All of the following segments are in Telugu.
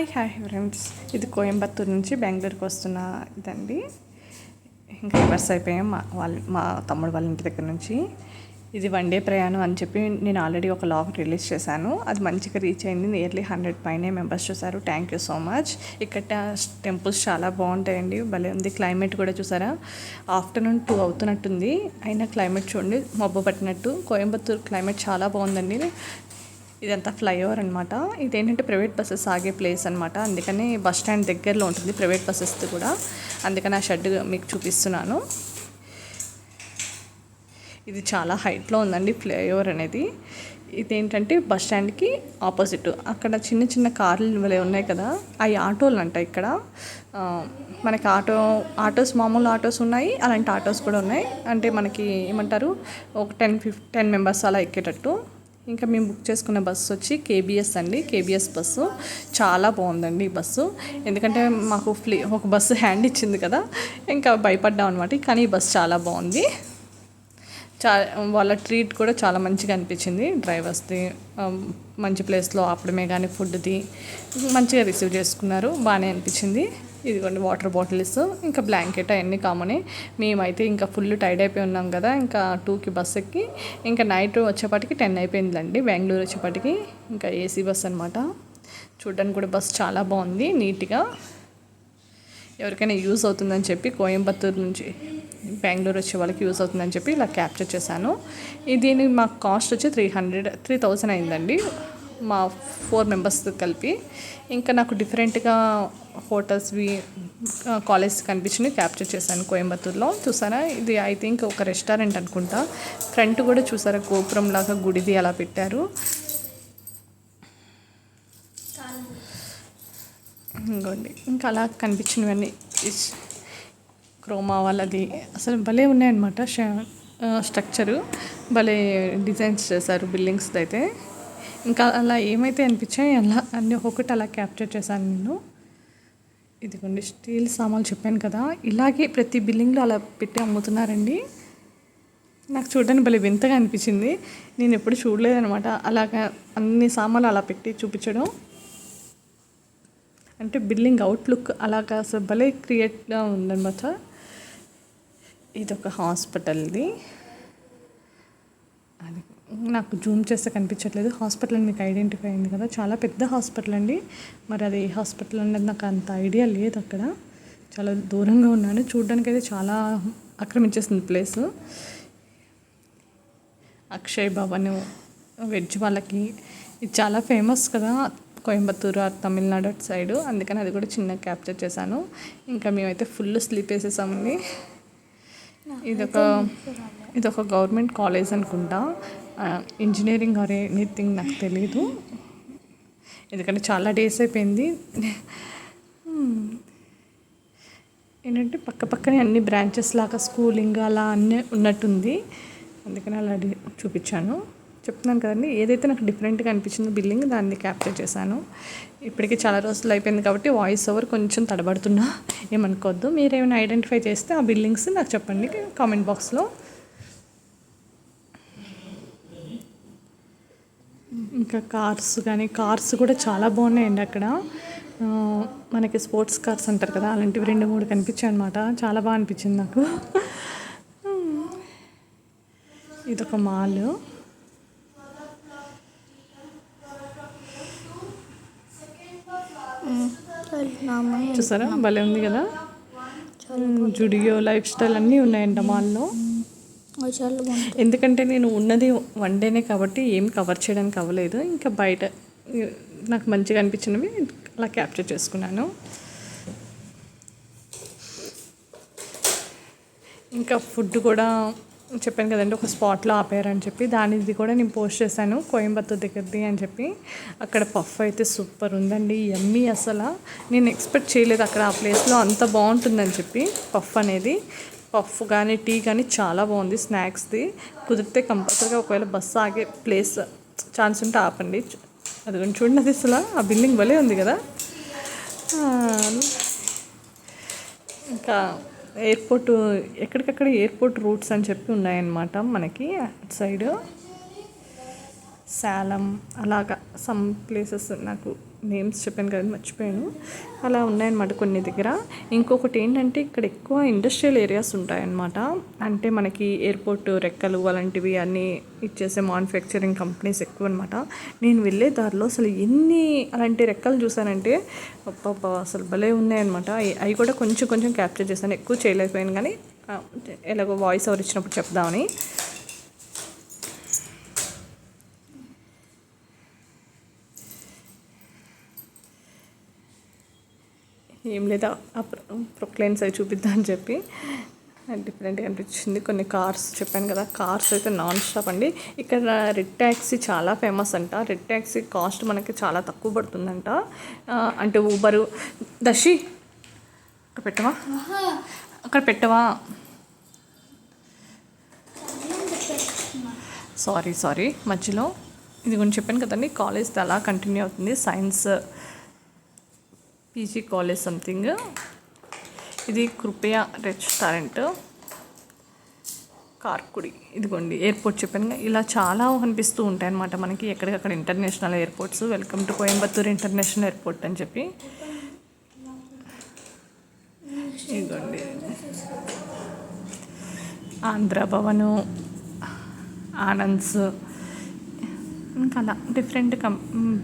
Hi hi friends. ఇది కోయంబత్తూరు నుంచి బెంగళూరుకి వస్తున్న ఇదండి. ఇంకా రివర్స్ అయిపోయాం మా వాళ్ళ మా తమ్ముడు వాళ్ళ ఇంటి దగ్గర నుంచి. ఇది వన్ డే ప్రయాణం అని చెప్పి నేను ఆల్రెడీ ఒక లాగ్ రిలీజ్ చేశాను. అది మంచిగా రీచ్ అయింది. నియర్లీ హండ్రెడ్ పైనే మెంబర్స్ చూసారు థ్యాంక్ యూ సో మచ్ ఇక్కడ టెంపుల్స్ చాలా బాగుంటాయండి. భలే ఉంది. క్లైమేట్ కూడా చూసారా? ఆఫ్టర్నూన్ టూ అవుతున్నట్టుంది. అయినా క్లైమేట్ చూడండి. మబ్బు పట్టినట్టు. కోయంబత్తూరు క్లైమేట్ చాలా బాగుందండి. ఇదంతా ఫ్లైఓవర్ అనమాట ఇదేంటంటే ప్రైవేట్ బస్సెస్ ఆగే ప్లేస్ అనమాట అందుకని బస్ స్టాండ్ దగ్గరలో ఉంటుంది ప్రైవేట్ బస్సెస్ కూడా. అందుకని ఆ షెడ్ మీకు చూపిస్తున్నాను. ఇది చాలా హైట్లో ఉందండి ఫ్లైఓవర్ అనేది. ఇదేంటంటే బస్ స్టాండ్కి ఆపోజిట్. అక్కడ చిన్న చిన్న కార్లు ఉన్నాయి కదా. అవి ఆటోలు అంట ఇక్కడ మనకి ఆటో ఆటోస్ మామూలు ఆటోస్ ఉన్నాయి అలాంటి ఆటోస్ కూడా ఉన్నాయి. అంటే మనకి ఏమంటారు ఒక టెన్ ఫిఫ్ టెన్ మెంబర్స్ అలా ఎక్కేటట్టు. ఇంకా మేము బుక్ చేసుకున్న బస్సు వచ్చి కేబిఎస్ అండి. KBS bus. చాలా బాగుందండి ఈ బస్సు. ఎందుకంటే మాకు ఫ్లీ ఒక బస్సు హ్యాండ్ ఇచ్చింది కదా. ఇంకా భయపడ్డాం అనమాట కానీ ఈ బస్సు చాలా బాగుంది. చా వాళ్ళ ట్రీట్ కూడా చాలా మంచిగా అనిపించింది. డ్రైవర్స్ది మంచి ప్లేస్లో ఆపడమే కానీ ఫుడ్ది మంచిగా రిసీవ్ చేసుకున్నారు. బాగానే అనిపించింది. ఇదిగోండి వాటర్ బాటిల్స్ ఇంకా బ్లాంకెట్ అవన్నీ కామనే. మేమైతే ఇంకా ఫుల్ టైడ్ అయిపోయి ఉన్నాం కదా ఇంకా టూకి బస్ ఎక్కి ఇంకా నైట్ వచ్చేపాటికి టెన్ అయిపోయిందండి. బెంగళూరు వచ్చేపాటికి ఇంకా ఏసీ బస్ అనమాట చూడడానికి కూడా బస్ చాలా బాగుంది నీట్గా ఎవరికైనా యూజ్ అవుతుందని చెప్పి కోయంబత్తూరు నుంచి బెంగళూరు వచ్చే వాళ్ళకి యూజ్ అవుతుందని చెప్పి ఇలా క్యాప్చర్ చేశాను. ఇది దీని మాకు కాస్ట్ వచ్చి త్రీ హండ్రెడ్ త్రీ థౌజండ్ అయిందండి. మా ఫోర్ మెంబర్స్ కలిపి. ఇంకా నాకు డిఫరెంట్గా హోటల్స్వి కాలేజ్ కనిపించినవి క్యాప్చర్ చేశాను కోయంబత్తూర్లో. చూసారా? ఇది ఐ థింక్ ఒక రెస్టారెంట్ అనుకుంటా. ఫ్రంట్ కూడా చూసారా? గోపురం లాగా గుడిది అలా పెట్టారు. ఇంకోండి. ఇంకా అలా కనిపించినవన్నీ. ఇస్- క్రోమా వాళ్ళది. అసలు భలే ఉన్నాయన్నమాట స్ట్రక్చరు భలే డిజైన్స్ చేశారు బిల్డింగ్స్ అయితే. ఇంకా అలా ఏమైతే అనిపించాయి అలా అన్ని ఒక్కొక్కటి అలా క్యాప్చర్ చేశాను నేను. ఇదిగోండి స్టీల్ సామాన్లు చెప్పాను కదా. ఇలాగే ప్రతి బిల్డింగ్లో అలా పెట్టి అమ్ముతున్నారండి. నాకు చూడడానికి భలే వింతగా అనిపించింది. నేను ఎప్పుడు చూడలేదనమాట అలాగా అన్ని సామాన్లు అలా పెట్టి చూపించడం. అంటే బిల్డింగ్ అవుట్లుక్ అలాగా అసలు భలే క్రియేట్గా ఉందనమాట ఇది ఒక హాస్పిటల్ది. అది నాకు జూమ్ చేస్తే కనిపించట్లేదు. హాస్పిటల్ అని మీకు ఐడెంటిఫై అయింది కదా. చాలా పెద్ద హాస్పిటల్ అండి. మరి అది ఏ హాస్పిటల్ అనేది నాకు అంత ఐడియా లేదు అక్కడ. చాలా దూరంగా ఉన్నాను. చూడడానికి అయితే చాలా ఆక్రమించేసింది ప్లేస్. అక్షయ్ భవన్ వెజ్ వాళ్ళకి. ఇది చాలా ఫేమస్ కదా. కోయంబత్తూరు ఆ తమిళనాడు అటు సైడు. అందుకని అది కూడా చిన్న క్యాప్చర్ చేశాను. ఇంకా మేమైతే ఫుల్ స్లీప్ వేసేసామండి. ఇదొక ఇదొక గవర్నమెంట్ కాలేజ్ అనుకుంటా. ఇంజనీరింగ్ ఆర్ ఎనీథింగ్ నాకు తెలీదు. ఎందుకంటే చాలా డేస్ అయిపోయింది. Hmm. ఏంటంటే పక్క పక్కనే అన్ని బ్రాంచెస్ లాగా స్కూలింగ్ అలా అన్నీ ఉన్నట్టుంది. అందుకని అలా చూపించాను. చెప్తున్నాను కదండి ఏదైతే నాకు డిఫరెంట్గా అనిపించిందో బిల్డింగ్ దాన్ని క్యాప్చర్ చేశాను. ఇప్పటికే చాలా రోజులు అయిపోయింది కాబట్టి వాయిస్ ఓవర్ కొంచెం తడబడుతున్నా. ఏమనుకోవద్దు. మీరు ఏమైనా ఐడెంటిఫై చేస్తే ఆ బిల్డింగ్స్ నాకు చెప్పండి. కామెంట్ బాక్స్లో ఇంకా కార్స్ కానీ కార్స్ కూడా చాలా బాగున్నాయండి అక్కడ. మనకి స్పోర్ట్స్ కార్స్ అంటారు కదా అలాంటివి రెండు మూడు కనిపించాయి అనమాట చాలా బాగా అనిపించింది నాకు. ఇదొక మాల్. చూసారా? భలే ఉంది కదా. జుడియో లైఫ్ స్టైల్ అన్నీ ఉన్నాయంట మాల్లో. ఎందుకంటే నేను ఉన్నది వన్ డేనే కాబట్టి ఏం కవర్ చేయడానికి అవ్వలేదు. ఇంకా బయట నాకు మంచిగా అనిపించినవి అలా క్యాప్చర్ చేసుకున్నాను. ఇంకా ఫుడ్ కూడా చెప్పాను కదండి ఒక స్పాట్లో ఆపారని చెప్పి దానిది కూడా నేను పోస్ట్ చేశాను కోయంబత్తూర్ దగ్గరది అని చెప్పి. అక్కడ పఫ్ అయితే సూపర్ ఉందండి ఎమ్మీ అసలు. నేను ఎక్స్పెక్ట్ చేయలేదు అక్కడ ఆ ప్లేస్లో అంత బాగుంటుందని చెప్పి పఫ్ అనేది. పఫ్ కానీ టీ కానీ చాలా బాగుంది స్నాక్స్ది. కుదిరితే కంపల్సరీగా ఒకవేళ బస్సు ఆగే ప్లేస్ ఛాన్స్ ఉంటే ఆపండి. అది కొంచెం చూడండి అది అసలు. ఆ బిల్డింగ్ భలే ఉంది కదా. ఇంకా ఎయిర్పోర్ట్ ఎక్కడికక్కడ ఎయిర్పోర్ట్ రూట్స్ అని చెప్పి ఉన్నాయన్నమాట మనకి అటు సైడ్. శాలం అలాగా సమ్ ప్లేసెస్ నాకు నేమ్స్ చెప్పాను కదా మర్చిపోయాను. అలా ఉన్నాయన్నమాట కొన్ని దగ్గర. ఇంకొకటి ఏంటంటే ఇక్కడ ఎక్కువ ఇండస్ట్రియల్ ఏరియాస్ ఉంటాయన్నమాట. అంటే మనకి ఎయిర్పోర్ట్ రెక్కలు అలాంటివి అన్నీ ఇచ్చేసే మ్యానుఫ్యాక్చరింగ్ కంపెనీస్ ఎక్కువ అనమాట నేను వెళ్ళే దారిలో అసలు ఎన్ని అలాంటి రెక్కలు చూసానంటే అసలు భలే ఉన్నాయన్నమాట. అవి- అవి కూడా కొంచెం కొంచెం క్యాప్చర్ చేశాను. ఎక్కువ చేయలేకపోయాను కానీ ఎలాగో వాయిస్ ఓవర్ ఇచ్చినప్పుడు చెప్దామని. ఏం లేదా ప్రొక్లైన్స్ అవి చూపిద్దాం అని చెప్పి. డిఫరెంట్గా అనిపించింది. కొన్ని కార్స్ చెప్పాను కదా కార్స్ అయితే నాన్ స్టాప్ అండి. ఇక్కడ రెడ్ ట్యాక్సీ చాలా ఫేమస్ అంట. రెడ్ ట్యాక్సీ కాస్ట్ మనకి చాలా తక్కువ పడుతుందంట. అంటే ఊబరు దశి అక్కడ పెట్టవా? అక్కడ పెట్టవా? సారీ సారీ మధ్యలో ఇది గురించి చెప్పాను కదండి కాలేజ్ అలా కంటిన్యూ అవుతుంది. సైన్స్ పీజీ కాలేజ్ సంథింగ్ ఇది కృపయా రెస్టారెంట్. కార్కుడి. ఇదిగోండి ఎయిర్పోర్ట్ చెప్పాను ఇలా చాలా కనిపిస్తూ ఉంటాయి అన్నమాట మనకి. ఎక్కడికక్కడ international airports welcome to Coimbatore international airport అని చెప్పి. ఇదిగోండి. ఆంధ్ర భవను ఆనంద్స్ ఇంకా అలా డిఫరెంట్ కం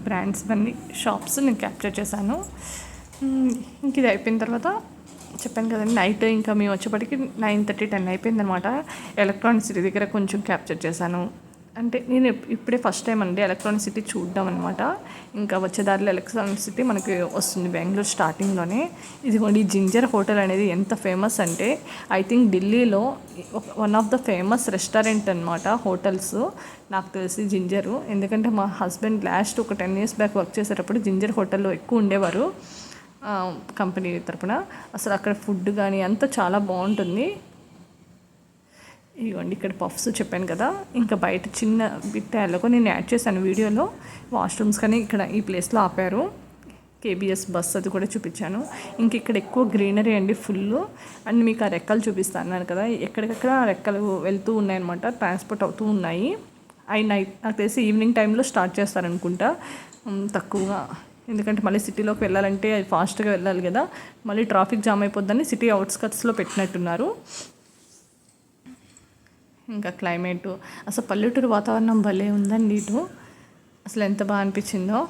బ్రాండ్స్ అన్ని షాప్స్ నేను క్యాప్చర్ చేశాను. ఇంక ఇది అయిపోయిన తర్వాత చెప్పాను కదండి నైట్ ఇంకా మేము వచ్చేప్పటికి నైన్ థర్టీ టెన్ అయిపోయింది అనమాట ఎలక్ట్రానిక్ సిటీ దగ్గర కొంచెం క్యాప్చర్ చేశాను. అంటే నేను ఇప్పుడే ఫస్ట్ టైం అండి ఎలక్ట్రానిక్ సిటీ చూడడం అనమాట ఇంకా వచ్చే దారిలో ఎలక్ట్రానిక్ సిటీ మనకి వస్తుంది బెంగళూరు స్టార్టింగ్లోనే. ఇదిగోండి జింజర్ హోటల్ అనేది ఎంత ఫేమస్ అంటే ఐ థింక్ ఢిల్లీలో one of the famous restaurant అనమాట హోటల్స్. నాకు తెలిసి జింజరు. ఎందుకంటే మా హస్బెండ్ లాస్ట్ ఒక టెన్ ఇయర్స్ బ్యాక్ వర్క్ చేసేటప్పుడు జింజర్ హోటల్లో ఎక్కువ ఉండేవారు. కంపెనీ తరపున. అసలు అక్కడ ఫుడ్ కానీ అంతా చాలా బాగుంటుంది. ఇదిగోండి ఇక్కడ పఫ్స్ చెప్పాను కదా. ఇంకా బయట చిన్న బిట్ ఎలాగో నేను యాడ్ చేశాను వీడియోలో. వాష్రూమ్స్ కానీ ఇక్కడ ఈ ప్లేస్లో ఆపారు. కేబిఎస్ బస్ అది కూడా చూపించాను. ఇంక ఇక్కడ ఎక్కువ గ్రీనరీ అండి ఫుల్. అండ్ మీకు ఆ రెక్కలు చూపిస్తాను కదా. ఎక్కడికక్కడ ఆ రెక్కలు వెళ్తూ ఉన్నాయన్నమాట. ట్రాన్స్పోర్ట్ అవుతూ ఉన్నాయి. అవి నైట్ నాకు తెలిసి ఈవినింగ్ టైంలో స్టార్ట్ చేస్తారనుకుంటా. తక్కువగా ఎందుకంటే మళ్ళీ సిటీలోకి వెళ్ళాలంటే అది ఫాస్ట్గా వెళ్ళాలి కదా. మళ్ళీ ట్రాఫిక్ జామ్ అయిపోద్దని సిటీ అవుట్స్కట్స్లో పెట్టినట్టున్నారు. ఇంకా క్లైమేట్. అసలు పల్లెటూరు వాతావరణం భలే ఉందండి ఇటు. అసలు ఎంత బాగా అనిపించిందో.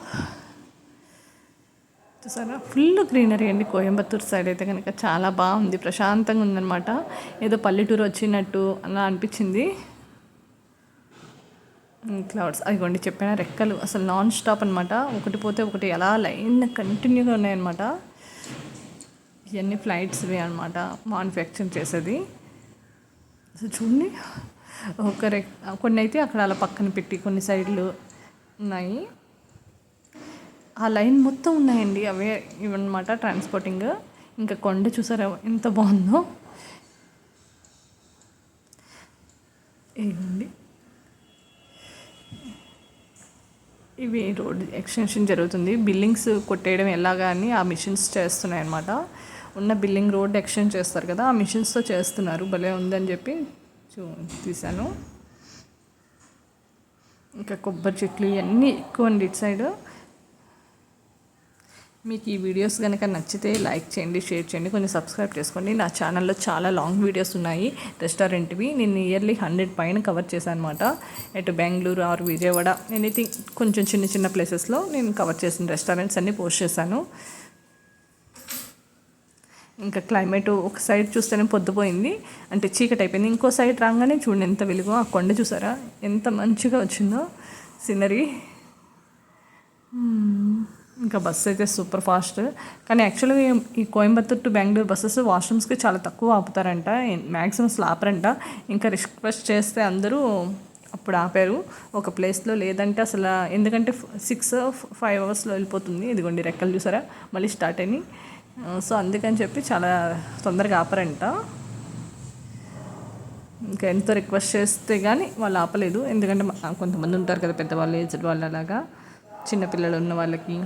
చూసారా? ఫుల్ గ్రీనరీ అండి కోయంబత్తూరు సైడ్ అయితే కనుక. చాలా బాగుంది. ప్రశాంతంగా ఉందన్నమాట. ఏదో పల్లెటూరు వచ్చినట్టు అలా అనిపించింది. Mm, క్లౌడ్స్ అదిగోండి చెప్పిన రెక్కలు. అసలు నాన్ స్టాప్ అనమాట ఒకటి పోతే ఒకటి ఎలా లైన్ కంటిన్యూగా ఉన్నాయన్నమాట. ఇవన్నీ ఫ్లైట్స్వి అనమాట మ్యానుఫ్యాక్చరింగ్ చేసేది. అసలు చూడండి ఒక రెక్ కొన్ని అయితే అక్కడ అలా పక్కన పెట్టి కొన్ని సైడ్లు ఉన్నాయి. ఆ లైన్ మొత్తం ఉన్నాయండి అవే ఇవన్నమాట ట్రాన్స్పోర్టింగ్ ఇంకా కొండ చూసారా ఎంత బాగుందో? ఇవ్వండి ఇవి రోడ్ ఎక్స్టెన్షన్ జరుగుతుంది. బిల్డింగ్స్ కొట్టేయడం ఎలాగా అని ఆ మిషన్స్ చేస్తున్నాయి అనమాట ఉన్న బిల్డింగ్ రోడ్ ఎక్స్టెండ్ చేస్తారు కదా ఆ మిషన్స్తో చేస్తున్నారు. భలే ఉందని చెప్పి చూ తీశాను. ఇంకా కొబ్బరి చెట్లు ఇవన్నీ ఎక్కువ అండి ఇటు సైడ్. మీకు ఈ వీడియోస్ కనుక నచ్చితే లైక్ చేయండి షేర్ చేయండి కొంచెం సబ్స్క్రైబ్ చేసుకోండి. నా ఛానల్లో చాలా లాంగ్ వీడియోస్ ఉన్నాయి. రెస్టారెంట్వి. నేను ఇయర్లీ హండ్రెడ్ పైన కవర్ చేశాను అనమాట ఎటు బెంగళూరు ఆర్ విజయవాడ ఎనీథింగ్ కొంచెం చిన్న చిన్న ప్లేసెస్లో నేను కవర్ చేసిన రెస్టారెంట్స్ అన్నీ పోస్ట్ చేశాను. ఇంకా క్లైమేట్ ఒక సైడ్ చూస్తేనే పొద్దుపోయింది. అంటే చీకటి అయిపోయింది. ఇంకో సైడ్ రాగానే చూడండి ఎంత వెలుగు. ఆ కొండ చూసారా? ఎంత మంచిగా వచ్చిందో. సీనరీ ఇంకా బస్సు అయితే సూపర్ ఫాస్ట్ కానీ యాక్చువల్గా ఈ కోయంబత్తూర్ టు బెంగళూరు బస్సెస్ వాష్రూమ్స్కి చాలా తక్కువ ఆపుతారంట. మ్యాక్సిమం ఆపరంట ఇంకా రిక్వెస్ట్ చేస్తే అందరూ అప్పుడు ఆపారు. ఒక ప్లేస్లో లేదంటే అసలు ఎందుకంటే సిక్స్ ఫైవ్ అవర్స్లో వెళ్ళిపోతుంది. ఇదిగోండి రెక్కలు చూసారా? మళ్ళీ స్టార్ట్ అయినాయి. సో అందుకని చెప్పి చాలా తొందరగా ఆపరంట. ఇంకా ఎంతో రిక్వెస్ట్ చేస్తే కానీ వాళ్ళు ఆపలేదు. ఎందుకంటే కొంతమంది ఉంటారు కదా పెద్దవాళ్ళు ఏజ్డ్ వాళ్ళు అలాగా. చిన్నపిల్లలు ఉన్న వాళ్ళకి.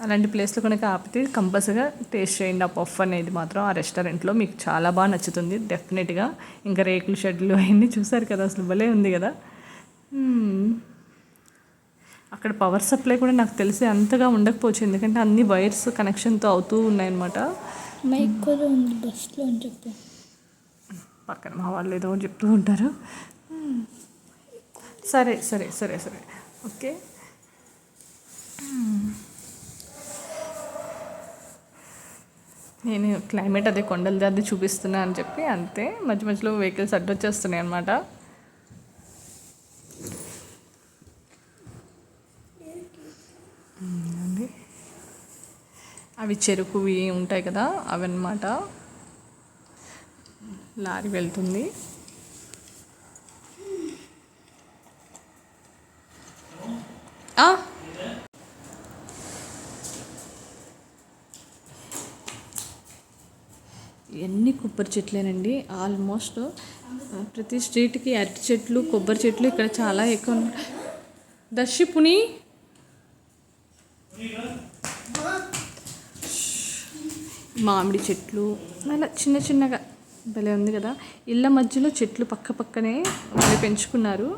అలాంటి ప్లేస్లో కనుక ఆపితే కంపల్సరీగా టేస్ట్ చేయండి. ఆ పఫ్ అనేది మాత్రం ఆ రెస్టారెంట్లో మీకు చాలా బాగా నచ్చుతుంది. డెఫినెట్గా ఇంకా రేకుల షెడ్లు అవన్నీ చూసారు కదా అసలు భలే ఉంది కదా. అక్కడ పవర్ సప్లై కూడా నాకు తెలిసి అంతగా ఉండకపోవచ్చు. ఎందుకంటే అన్ని వైర్స్ కనెక్షన్తో అవుతూ ఉన్నాయన్నమాట. అని చెప్పు. పక్కన మా వాళ్ళు ఏదో చెప్తూ ఉంటారు. సరే సరే సరే సరే. ఓకే. నేను క్లైమేట్ అదే కొండలది అది చూపిస్తున్నా అని చెప్పి అంతే. మధ్య మధ్యలో వెహికల్స్ అడ్డొచ్చేస్తున్నాయి అనమాట అవి చెరుకువి ఉంటాయి కదా అవన్నమాట. లారీ వెళ్తుంది. ఆ! ఎన్ని కొబ్బరి చెట్లేనండి. ఆల్మోస్ట్ ప్రతి స్ట్రీట్కి అరటి చెట్లు కొబ్బరి చెట్లు ఇక్కడ చాలా ఎక్కువ దర్శిపుని మామిడి చెట్లు అలా చిన్న చిన్నగా భలే ఉంది కదా. ఇళ్ళ మధ్యలో చెట్లు పక్క పక్కనే వాళ్ళు పెంచుకున్నారు.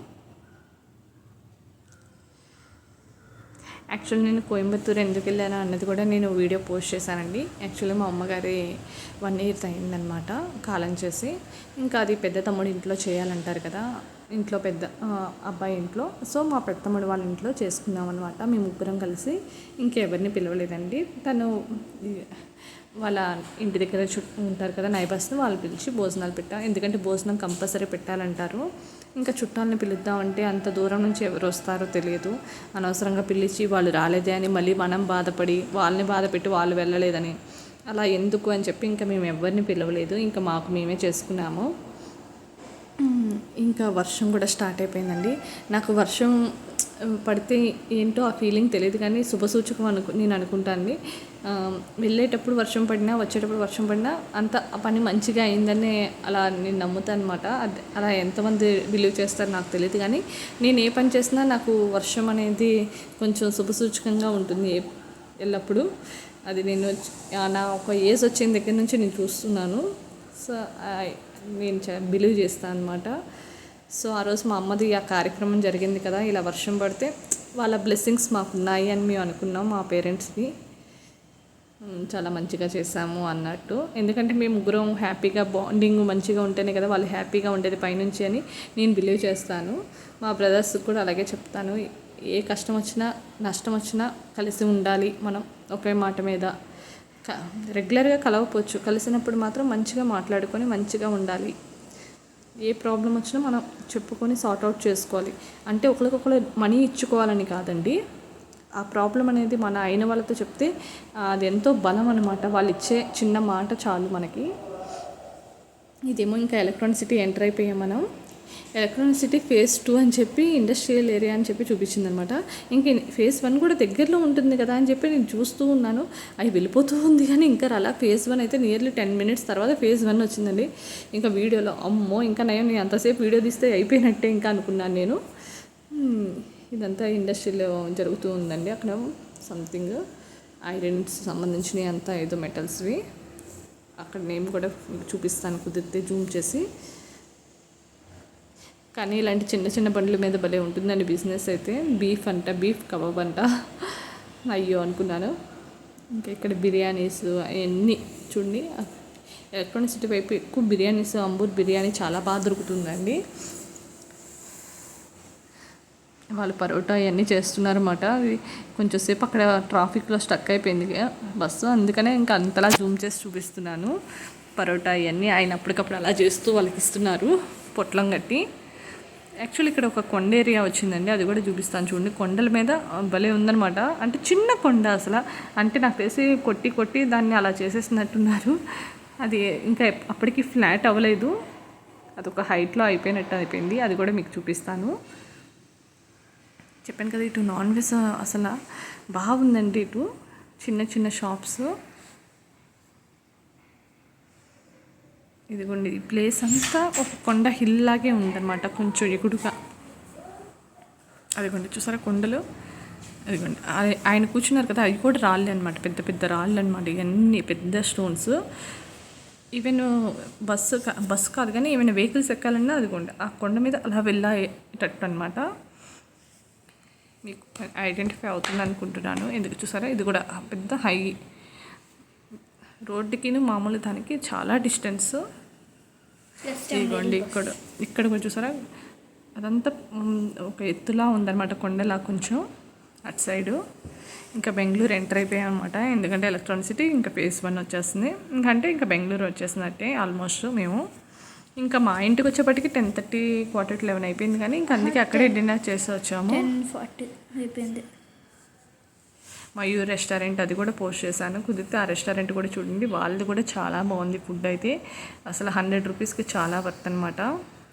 యాక్చువల్లీ నేను కోయంబత్తూరు ఎందుకు వెళ్ళాను అన్నది కూడా నేను వీడియో పోస్ట్ చేశానండి. యాక్చువల్లీ మా అమ్మగారి వన్ ఇయర్ అయిందనమాట కాలం చేసి. ఇంకా అది పెద్ద తమ్ముడు ఇంట్లో చేయాలంటారు కదా ఇంట్లో పెద్ద అబ్బాయి ఇంట్లో. సో మా పెద్ద తమ్ముడు వాళ్ళ ఇంట్లో చేసుకున్నాం అనమాట మేము ముగ్గురం కలిసి ఇంకెవరిని పిలవలేదండి. తను వాళ్ళ ఇంటి దగ్గర చుట్టూ ఉంటారు కదా నైబర్స్ని వాళ్ళు పిలిచి భోజనాలు పెట్టా. ఎందుకంటే భోజనం కంపల్సరీ పెట్టాలంటారు. ఇంకా చుట్టాలని పిలుద్దామంటే అంత దూరం నుంచి ఎవరు వస్తారో తెలియదు. అనవసరంగా పిలిచి వాళ్ళు రాలేదే అని మళ్ళీ మనం బాధపడి వాళ్ళని బాధ పెట్టి వాళ్ళు వెళ్ళలేదని. అలా ఎందుకు అని చెప్పి ఇంకా మేము ఎవరిని పిలవలేదు. ఇంకా మాకు మేమే చేసుకున్నాము. ఇంకా వర్షం కూడా స్టార్ట్ అయిపోయిందండి. నాకు వర్షం పడితే ఏంటో ఆ ఫీలింగ్ తెలియదు కానీ శుభసూచకం అనుకు నేను అనుకుంటాను వెళ్ళేటప్పుడు వర్షం పడినా వచ్చేటప్పుడు వర్షం పడినా అంత ఆ పని మంచిగా అయిందని అలా నేను నమ్ముతాను అనమాట అలా ఎంతమంది బిలీవ్ చేస్తారో నాకు తెలియదు కానీ నేను ఏ పని చేసినా నాకు వర్షం అనేది కొంచెం శుభసూచకంగా ఉంటుంది ఎల్లప్పుడు ఎల్లప్పుడూ. అది నేను నా ఒక ఏజ్ వచ్చిన దగ్గర నుంచి నేను చూస్తున్నాను. సో నేను బిలీవ్ చేస్తాను అనమాట సో ఆ రోజు మా అమ్మది ఆ కార్యక్రమం జరిగింది కదా ఇలా వర్షం పడితే వాళ్ళ బ్లెస్సింగ్స్ మాకు ఉన్నాయి అని మేము అనుకున్నాం మా పేరెంట్స్కి. చాలా మంచిగా చేసాము అన్నట్టు. ఎందుకంటే మేము ముగ్గురం హ్యాపీగా బాండింగ్ మంచిగా ఉంటేనే కదా వాళ్ళు హ్యాపీగా ఉండేది పైనుంచి అని నేను బిలీవ్ చేస్తాను. మా బ్రదర్స్ కూడా అలాగే చెప్తాను. ఏ కష్టం వచ్చినా నష్టం వచ్చినా కలిసి ఉండాలి మనం ఒకే మాట మీద. క రెగ్యులర్గా కలవపోవచ్చు. కలిసినప్పుడు మాత్రం మంచిగా మాట్లాడుకొని మంచిగా ఉండాలి. ఏ ప్రాబ్లం వచ్చినా మనం చెప్పుకొని సార్ట్ అవుట్ చేసుకోవాలి. అంటే ఒకరికొకరు మనీ ఇచ్చుకోవాలని కాదండి. ఆ ప్రాబ్లం అనేది మన అయిన వాళ్ళతో చెప్తే అది ఎంతో బలం అనమాట వాళ్ళు ఇచ్చే చిన్న మాట చాలు మనకి. ఇదేమో ఇంకా ఎలక్ట్రానిసిటీ ఎంటర్ అయిపోయాం మనం. ఎలక్ట్రానిసిటీ ఫేజ్ టూ అని చెప్పి ఇండస్ట్రియల్ ఏరియా అని చెప్పి చూపించింది అనమాట ఇంక ఫేజ్ వన్ కూడా దగ్గరలో ఉంటుంది కదా అని చెప్పి నేను చూస్తూ ఉన్నాను. అవి వెళ్ళిపోతూ ఉంది కానీ ఇంకా అలా ఫేజ్ వన్ అయితే నియర్లీ టెన్ మినిట్స్ తర్వాత ఫేజ్ వన్ వచ్చిందండి. ఇంకా వీడియోలో అమ్మో ఇంకా నయం నేను అంతసేపు వీడియో తీస్తే అయిపోయినట్టే ఇంకా అనుకున్నాను నేను. ఇదంతా ఇండస్ట్రీలో జరుగుతూ ఉందండి. అక్కడ సంథింగ్ ఐరన్స్ సంబంధించినవి అంతా ఏదో మెటల్స్వి అక్కడ నేమ్ కూడా చూపిస్తాను కుదిరితే జూమ్ చేసి. కానీ ఇలాంటి చిన్న చిన్న బండ్ల మీద భలే ఉంటుందండి బిజినెస్ అయితే. బీఫ్ అంట బీఫ్ కబాబ్ అంట. అయ్యో అనుకున్నాను. ఇంకా ఇక్కడ బిర్యానీస్ అవన్నీ చూడండి. ఎలక్ట్రానిక్ సిటీ వైపు ఎక్కువ బిర్యానీస్ అంబూర్ బిర్యానీ చాలా బాగా దొరుకుతుందండి. వాళ్ళు పరోటా ఇవన్నీ చేస్తున్నారన్నమాట. అది కొంచెంసేపు అక్కడ ట్రాఫిక్లో స్టక్ అయిపోయింది. బస్సు అందుకనే ఇంకా అంతలా జూమ్ చేసి చూపిస్తున్నాను. పరోటా ఇవన్నీ ఆయన అప్పటికప్పుడు అలా చేస్తూ వాళ్ళకి ఇస్తున్నారు. పొట్లం కట్టి యాక్చువల్లీ ఇక్కడ ఒక కొండ ఏరియా వచ్చిందండి. అది కూడా చూపిస్తాను చూడండి. కొండల మీద భలే ఉందన్నమాట. అంటే చిన్న కొండ అసలు. అంటే నాకు తెలిసి కొట్టి కొట్టి దాన్ని అలా చేసేసినట్టున్నారు. అది ఇంకా అప్పటికి ఫ్లాట్ అవ్వలేదు. అదొక హైట్లో అయిపోయినట్టు అయిపోయింది. అది కూడా మీకు చూపిస్తాను. చెప్పాను కదా ఇటు నాన్ వెజ్ అసలు బాగుందండి ఇటు. చిన్న చిన్న షాప్స్. ఇదిగోండి ఈ ప్లేస్ అంతా ఒక కొండ హిల్ లాగే ఉందన్నమాట కొంచెం ఎగుడుగా. అదిగోండి చూసారా కొండలు? అదిగోండి ఆయన కూర్చున్నారు కదా అవి కూడా రాళ్ళు అనమాట పెద్ద పెద్ద రాళ్ళు అనమాట ఇవన్నీ పెద్ద స్టోన్స్ ఈవెన్ బస్సు కా- బస్సు కాదు కానీ ఏమైనా వెహికల్స్ ఎక్కాలన్నా అదిగోండి ఆ కొండ మీద అలా వెళ్ళేటట్టు అనమాట మీకు ఐడెంటిఫై అవుతుంది అనుకుంటున్నాను. ఎందుకు చూసారా? ఇది కూడా పెద్ద హై రోడ్డుకి మామూలు దానికి చాలా డిస్టెన్స్ ఇదిగోండి ఇక్కడ ఇక్కడ కూడా చూసారా? అదంతా ఒక ఎత్తులా ఉందన్నమాట కొండలా కొంచెం అటు సైడు. ఇంకా బెంగళూరు ఎంటర్ అయిపోయాం అనమాట ఎందుకంటే ఎలక్ట్రానిక్ సిటీ ఇంకా ఫేస్ వన్ వచ్చేస్తుంది. ఇంకా అంటే ఇంకా బెంగళూరు వచ్చేసినట్టే ఆల్మోస్ట్ మేము ఇంకా మా ఇంటికి వచ్చేప్పటికి ten thirty quarter to eleven అయిపోయింది కానీ ఇంకా అందుకే అక్కడే డిన్నర్ చేసి వచ్చాము. టెన్ ఫార్టీ అయిపోయింది. మయూర్ రెస్టారెంట్ అది కూడా పోస్ట్ చేశాను. కుదిరితే ఆ రెస్టారెంట్ కూడా చూడండి. వాళ్ళది కూడా చాలా బాగుంది ఫుడ్ అయితే. అసలు హండ్రెడ్ రూపీస్కి చాలా వర్త్ అనమాట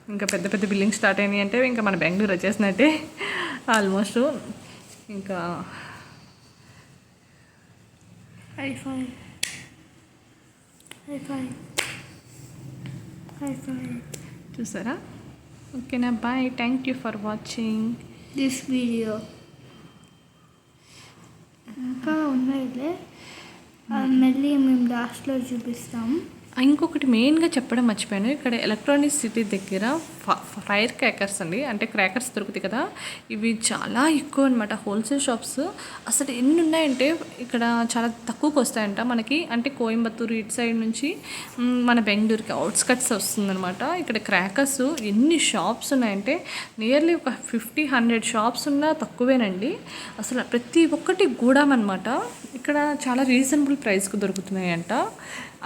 ఇంకా పెద్ద పెద్ద బిల్డింగ్ స్టార్ట్ అయినాయి అంటే ఇంకా మన బెంగళూరు వచ్చేసినట్టే. ఆల్మోస్ట్ ఇంకా ఫై హై ఫై చూసారా? ఓకేనా bye. Thank you for watching. This video. ఇంకా ఉన్నాయిలే మళ్ళీ మేము లాస్ట్లో చూపిస్తాము ఇంకొకటి మెయిన్గా చెప్పడం మర్చిపోయాను. ఇక్కడ ఎలక్ట్రానిక్ సిటీ దగ్గర ఫ- ఫైర్ క్రాకర్స్ అండి. అంటే క్రాకర్స్ దొరుకుతాయి కదా. ఇవి చాలా ఎక్కువ అనమాట హోల్సేల్ షాప్స్ అసలు ఎన్ని ఉన్నాయంటే ఇక్కడ చాలా తక్కువకి వస్తాయంట మనకి. అంటే కోయంబత్తూరు ఇటు సైడ్ నుంచి మన బెంగళూరుకి అవుట్స్కట్స్ వస్తుందన్నమాట. ఇక్కడ క్రాకర్స్ ఎన్ని షాప్స్ ఉన్నాయంటే నియర్లీ ఒక ఫిఫ్టీ హండ్రెడ్ షాప్స్ ఉన్నా తక్కువేనండి. అసలు ప్రతి ఒక్కటి గూడాం అనమాట ఇక్కడ చాలా రీజనబుల్ ప్రైస్కి దొరుకుతున్నాయంట.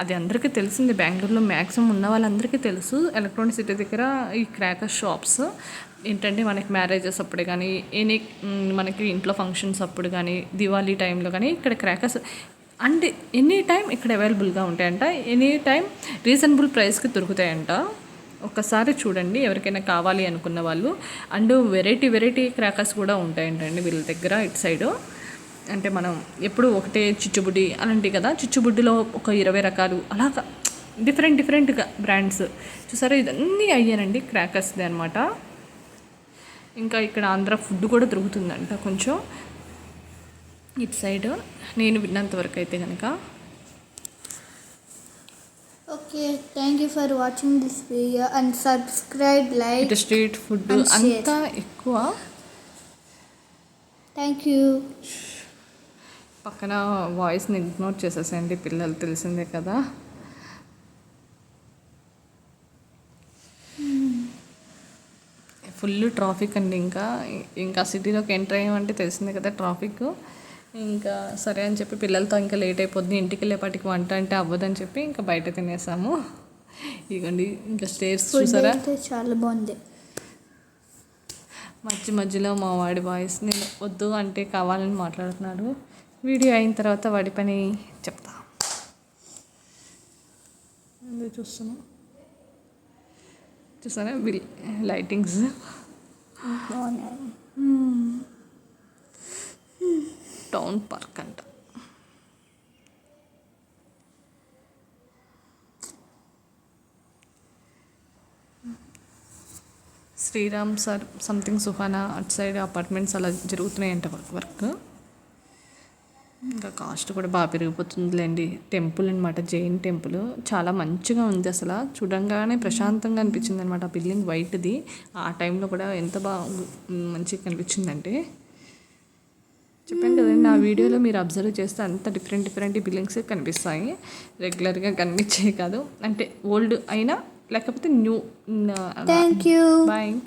అది అందరికీ తెలిసింది. బెంగళూరులో మ్యాక్సిమం ఉన్న వాళ్ళందరికీ తెలుసు. ఎలక్ట్రానిక్ సిటీ దగ్గర ఈ క్రాకర్ షాప్స్. ఏంటంటే మనకి మ్యారేజెస్ అప్పుడు కానీ ఎనీ మనకి ఇంట్లో ఫంక్షన్స్ అప్పుడు కానీ దివాళీ టైంలో కానీ ఇక్కడ క్రాకర్స్ అండ్ ఎనీ టైం ఇక్కడ అవైలబుల్గా ఉంటాయంట. ఎనీ టైం రీజనబుల్ ప్రైస్కి దొరుకుతాయంట. ఒక్కసారి చూడండి ఎవరికైనా కావాలి అనుకున్న వాళ్ళు. అండ్ వెరైటీ వెరైటీ క్రాకర్స్ కూడా ఉంటాయంటండి వీళ్ళ దగ్గర ఇటు సైడు. అంటే మనం ఎప్పుడు ఒకటే చిచ్చుబుడ్డి అలాంటివి కదా చిచ్చుబుడ్డిలో ఒక ఇరవై రకాలు అలాగా డిఫరెంట్ డిఫరెంట్గా బ్రాండ్స్. చూసారా? ఇదన్నీ అయ్యానండి క్రాకర్స్ది అనమాట ఇంకా ఇక్కడ ఆంధ్ర ఫుడ్ కూడా దొరుకుతుందంట కొంచెం. ఇటు సైడ్ నేను విన్నంత వరకు అయితే కనుక okay thank you for watching this video and subscribe like street food. అంతా ఎక్కువ. Thank you. పక్కన వాయిస్ని ఇగ్నోర్ చేసేసేయండి పిల్లలు తెలిసిందే కదా. ఫుల్ ట్రాఫిక్ అండి ఇంకా. ఇంకా సిటీలోకి ఎంటర్ అయ్యామంటే తెలిసిందే కదా ట్రాఫిక్. ఇంకా సరే అని చెప్పి పిల్లలతో ఇంకా లేట్ అయిపోద్ది ఇంటికి వెళ్ళేపాటికి వంట అంటే అవ్వదని చెప్పి ఇంకా బయట తినేసాము. ఇదిగోండి ఇంకా స్టేర్స్ చూసారా? చాలా బాగుంది. మధ్య మధ్యలో మా వాడి వాయిస్ నేను వద్దు అంటే కావాలని మాట్లాడుతున్నాడు. వీడియో అయిన తర్వాత వాడి పని చెప్తా. చూస్తున్నా చూసారా? Bill lightings. టౌన్ పార్క్ అంట. శ్రీరామ్ సార్ సంథింగ్ సుహానా అటు సైడ్ అపార్ట్మెంట్స్ అలా జరుగుతున్నాయంట వర్క్. ఇంకా కాస్ట్ కూడా బాగా పెరిగిపోతుందిలేండి. టెంపుల్ అనమాట జైన్ టెంపుల్. చాలా మంచిగా ఉంది అసలు. చూడంగానే ప్రశాంతంగా అనిపించింది అనమాట ఆ బిల్డింగ్ వైట్ది. ఆ టైంలో కూడా ఎంత బాగా మంచిగా కనిపించిందంటే. చెప్పాను కదండి ఆ వీడియోలో మీరు అబ్జర్వ్ చేస్తే అంత డిఫరెంట్ డిఫరెంట్ బిల్డింగ్స్ కనిపిస్తాయి. రెగ్యులర్గా కనిపించేవి కాదు. అంటే ఓల్డ్ అయినా లేకపోతే న్యూ థ్యాంక్ యూ బాయ్